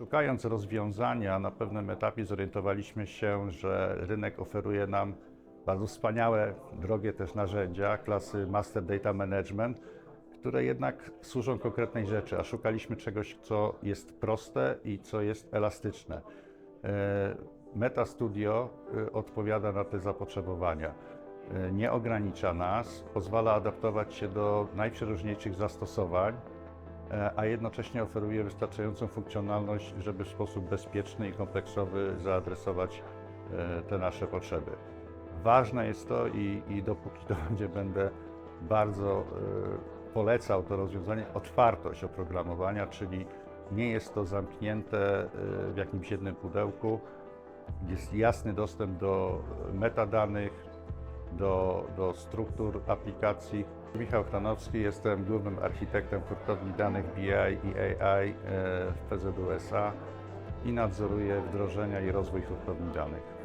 Szukając rozwiązania, na pewnym etapie zorientowaliśmy się, że rynek oferuje nam bardzo wspaniałe, drogie też narzędzia klasy Master Data Management, które jednak służą konkretnej rzeczy, a szukaliśmy czegoś, co jest proste i co jest elastyczne. E, Meta Studio e, odpowiada na te zapotrzebowania. E, Nie ogranicza nas, pozwala adaptować się do najprzeróżniejszych zastosowań, a jednocześnie oferuje wystarczającą funkcjonalność, żeby w sposób bezpieczny i kompleksowy zaadresować e, te nasze potrzeby. Ważne jest to i, i dopóki to będzie, będę bardzo e, polecał to rozwiązanie, otwartość oprogramowania, czyli nie jest to zamknięte e, w jakimś jednym pudełku, jest jasny dostęp do metadanych, do, do struktur aplikacji. Michał Chranowski, jestem głównym architektem hurtowni danych BI i AI e, w PZU SA i nadzoruję wdrożenia i rozwój hurtowni danych.